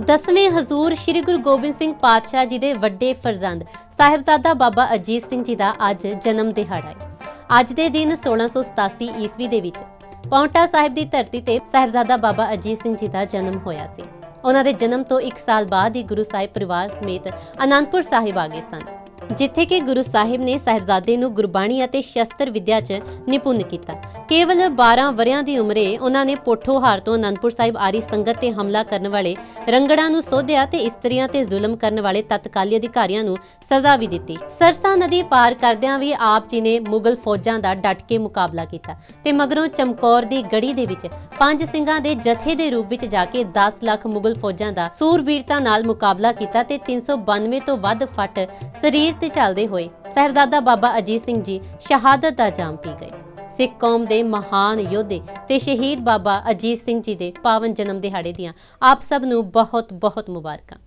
ਦਸਵੇਂ ਹਜ਼ੂਰ ਸ੍ਰੀ ਗੁਰੂ ਗੋਬਿੰਦ ਸਿੰਘ ਪਾਤਸ਼ਾਹ ਜੀ ਦੇ ਵੱਡੇ ਫਰਜ਼ੰਦ ਸਾਹਿਬਜ਼ਾਦਾ ਬਾਬਾ ਅਜੀਤ ਸਿੰਘ ਜੀ ਦਾ ਅੱਜ ਜਨਮ ਦਿਹਾੜਾ ਹੈ। ਅੱਜ ਦੇ ਦਿਨ 1687 ਈਸਵੀ ਦੇ ਵਿੱਚ ਪੌਂਟਾ ਸਾਹਿਬ ਦੀ ਧਰਤੀ ਤੇ ਸਾਹਿਬਜ਼ਾਦਾ ਬਾਬਾ ਅਜੀਤ ਸਿੰਘ ਜੀ ਦਾ ਜਨਮ ਹੋਇਆ ਸੀ। ਉਹਨਾਂ ਦੇ ਜਨਮ ਤੋਂ 1 ਸਾਲ ਬਾਅਦ ਹੀ ਗੁਰੂ ਸਾਹਿਬ ਪਰਿਵਾਰ ਸਮੇਤ ਅਨੰਦਪੁਰ ਸਾਹਿਬ ਆ ਗਏ ਸਨ। ਜਿੱਥੇ ਕਿ ਗੁਰੂ ਸਾਹਿਬ ਨੇ ਸਾਹਿਬਜ਼ਾਦੇ ਨੂੰ ਗੁਰਬਾਣੀ ਅਤੇ ਸ਼ਸਤਰ ਵਿਦਿਆ 'ਚ ਨਿਪੁੰਨ ਕੀਤਾ। ਕੇਵਲ 12 ਵਰਿਆਂ ਦੀ ਉਮਰੇ ਉਹਨਾਂ ਨੇ ਪੋਠੋਹਾਰ ਤੋਂ ਅਨੰਦਪੁਰ ਸਾਹਿਬ ਆਰੀ ਸੰਗਤ ਤੇ ਹਮਲਾ ਕਰਨ ਵਾਲੇ ਰੰਗੜਾਂ ਨੂੰ ਸੋਧਿਆ ਤੇ ਇਸਤਰੀਆਂ ਤੇ ਜ਼ੁਲਮ ਕਰਨ ਵਾਲੇ ਤਤਕਾਲੀ ਅਧਿਕਾਰੀਆਂ ਨੂੰ ਸਜ਼ਾ ਵੀ ਦਿੱਤੀ। ਸਰਸਾ ਨਦੀ ਪਾਰ ਕਰਦਿਆਂ ਵੀ ਆਪ ਜੀ ਨੇ ਮੁਗਲ ਫੌਜਾਂ ਦਾ ਡਟ ਕੇ ਮੁਕਾਬਲਾ ਕੀਤਾ ਤੇ ਮਗਰੋਂ ਚਮਕੌਰ ਦੀ ਗੜੀ ਦੇ ਵਿੱਚ ਪੰਜ ਸਿੰਘਾਂ ਦੇ ਜਥੇ ਦੇ ਰੂਪ ਵਿੱਚ ਜਾ ਕੇ 10 ਲੱਖ ਮੁਗਲ ਫੌਜਾਂ ਦਾ ਸੂਰਬੀਰਤਾ ਨਾਲ ਮੁਕਾਬਲਾ ਕੀਤਾ ਤੇ 392 ਤੋਂ ਵੱਧ ਫੱਟ ਸਰੀਰ ਤੇ ਚੱਲਦੇ ਹੋਏ ਸਾਹਿਬਜ਼ਾਦਾ ਬਾਬਾ ਅਜੀਤ ਸਿੰਘ ਜੀ ਸ਼ਹਾਦਤ ਦਾ ਜਾਮ ਪੀ ਗਏ। ਸਿੱਖ ਕੌਮ ਦੇ ਮਹਾਨ ਯੋਧੇ ਤੇ ਸ਼ਹੀਦ ਬਾਬਾ ਅਜੀਤ ਸਿੰਘ ਜੀ ਦੇ ਪਾਵਨ ਜਨਮ ਦਿਹਾੜੇ ਦੀਆਂ ਆਪ ਸਭ ਨੂੰ ਬਹੁਤ ਬਹੁਤ ਮੁਬਾਰਕਾਂ।